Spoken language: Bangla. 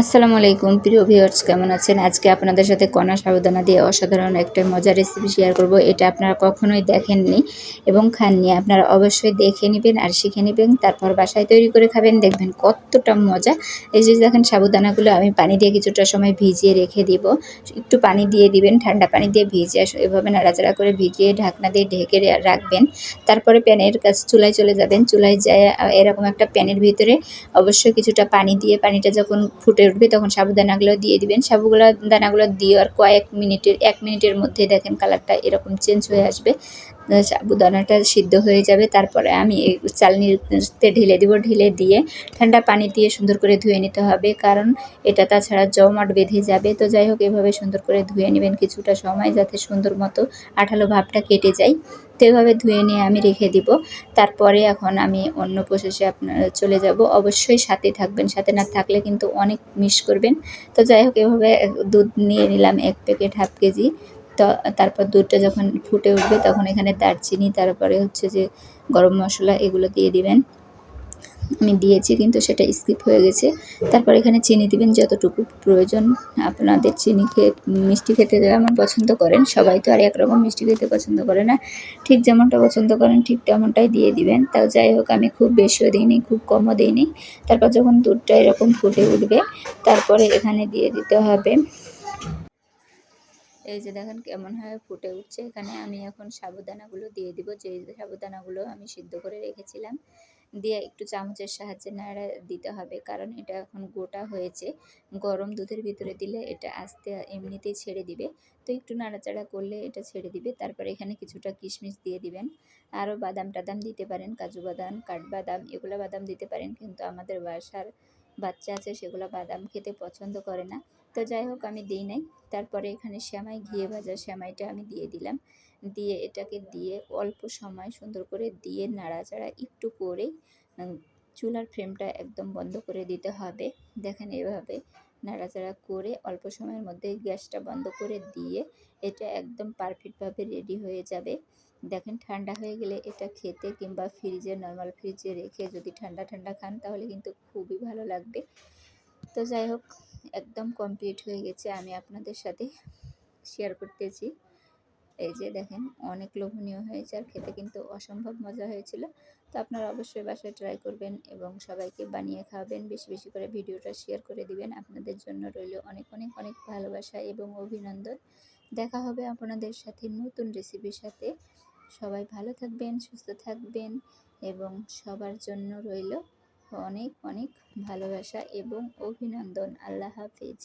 আসসালামু আলাইকুম, প্রিয় ভিউয়ার্স কেমন আছেন? আজকে আপনাদের সাথে কণা সাবধানা দিয়ে অসাধারণ একটা মজার রেসিপি শেয়ার করব। এটা আপনারা কখনোই দেখেননি এবং খাননি। আপনারা অবশ্যই দেখে নেবেন আর শিখে নেবেন, তারপর বাসায় তৈরি করে খাবেন। দেখবেন কতটা মজা। এই যে দেখেন সাবুদানাগুলো আমি পানি দিয়ে কিছুটা সময় ভিজিয়ে রেখে দিব। একটু পানি দিয়ে দিবেন, ঠান্ডা পানি দিয়ে ভিজিয়ে এভাবে নাড়াচাড়া করে ভিজিয়ে ঢাকনা দিয়ে ঢেকে রাখবেন। তারপরে প্যানের কাছে চুলায় চলে যাবেন। চুলায় যায় এরকম একটা প্যানের ভিতরে অবশ্যই কিছুটা পানি দিয়ে, পানিটা যখন ফুটে ফুটে উঠবে, তখন সাবু দানাগুলো দিয়ে দিবেন। সাবুগুলো, দানাগুলো দিয়ে আর কয়েক মিনিটের, এক মিনিটের মধ্যে দেখেন কালারটা এরকম চেঞ্জ হয়ে আসবে। সাবুদানাটা সিদ্ধ হয়ে যাবে, তারপরে আমি চালনিতে ঢেলে দিব, ঢেলে দিয়ে ঠান্ডা পানি দিয়ে সুন্দর করে ধুয়ে নিতে হবে, কারণ এটা তাছাড়া জমাট বেঁধে যাবে। তো যাই হোক, এভাবে সুন্দর করে ধুয়ে নেবেন কিছুটা সময়, যাতে সুন্দর মতো আঠালো ভাবটা কেটে যায়। তো এভাবে ধুয়ে নিয়ে আমি রেখে দিব। তারপরে এখন আমি অন্য প্রসেসে আপনার চলে যাব। অবশ্যই সাথে থাকবেন, সাথে না থাকলে কিন্তু অনেক মিস করবেন। তো যাই হোক, এভাবে দুধ নিয়ে নিলাম এক প্যাকেট হাফ কেজি। তারপর দুধটা যখন ফুটে উঠবে তখন এখানে দারচিনি, তারপরে হচ্ছে যে গরম মশলা এগুলো দিয়ে দিবেন। আমি দিয়েছি কিন্তু সেটা স্কিপ হয়ে গেছে। তারপর এখানে চিনি দিবেন যতটুকু প্রয়োজন। আপনাদের চিনি খেয়ে, মিষ্টি খেতে যেমন পছন্দ করেন, সবাই তো আর একরকম মিষ্টি খেতে পছন্দ করে না, ঠিক যেমনটা পছন্দ করেন, ঠিক তেমনটাই দিয়ে দিবেন। তাও যাই হোক, আমি খুব বেশিও দিইনি, খুব কমও দিইনি। তারপর যখন দুধটা এরকম ফুটে উঠবে, তারপরে এখানে দিয়ে দিতে হবে এই যে দেখেন কেমন হয় ফুটে উঠছে। এখানে আমি এখন সাবুদানাগুলো দিয়ে দিব। যে সাবুদানাগুলো আমি সিদ্ধ করে রেখেছিলাম। দিয়ে একটু চামচের সাহায্যে নাড়া দিতে হবে। কারণ এটা এখন গোটা হয়েছে। গরম দুধের ভিতরে দিলে এটা আস্তে এমনিতেই ছেড়ে দিবে। তো একটু নাড়াচাড়া করলে এটা ছেড়ে দিবে। তারপর এখানে কিছুটা কিশমিশ দিয়ে দিবেন। আরও বাদাম টাদাম দিতে পারেন। কাজু বাদাম কাঠবাদাম এগুলো বাদাম দিতে পারেন। কিন্তু আমাদের বাসার বাচ্চা আছে, সেগুলো বাদাম খেতে পছন্দ করে না। তো যাই হোক, আমি দিই নাই। তারপরে এখানে শ্যামাই ঘিয়ে ভাজা শ্যামাইটা আমি দিয়ে দিলাম। দিয়ে এটাকে দিয়ে অল্প সময় সুন্দর করে দিয়ে নাড়াচাড়া একটু করে চুলার ফ্রেমটা একদম বন্ধ করে দিতে হবে। দেখেন এভাবে নাড়াচাড়া করে অল্প সময়ের মধ্যে গ্যাসটা বন্ধ করে দিয়ে এটা একদম পারফেক্টভাবে রেডি হয়ে যাবে। দেখেন, ঠান্ডা হয়ে গেলে এটা খেতে কিংবা ফ্রিজে নর্মাল ফ্রিজে রেখে যদি ঠান্ডা ঠান্ডা খান, তাহলে কিন্তু খুবই ভালো লাগবে। তো যাই হোক, একদম কমপ্লিট হয়ে গেছে। আমি আপনাদের সাথে শেয়ার করতেছি। এই যে দেখেন, অনেক লোভনীয় হয়েছে আর খেতে কিন্তু অসম্ভব মজা হয়েছিল। তো আপনারা অবশ্যই বাসায় ট্রাই করবেন এবং সবাইকে বানিয়ে খাওয়াবেন। বেশি বেশি করে ভিডিওটা শেয়ার করে দিবেন। আপনাদের জন্য রইল অনেক অনেক অনেক ভালোবাসা এবং অভিনন্দন। দেখা হবে আপনাদের সাথে নতুন রেসিপির সাথে। সবাই ভালো থাকবেন, সুস্থ থাকবেন এবং সবার জন্য রইল অনেক অনেক ভালোবাসা এবং অভিনন্দন। আল্লাহ হাফিজ।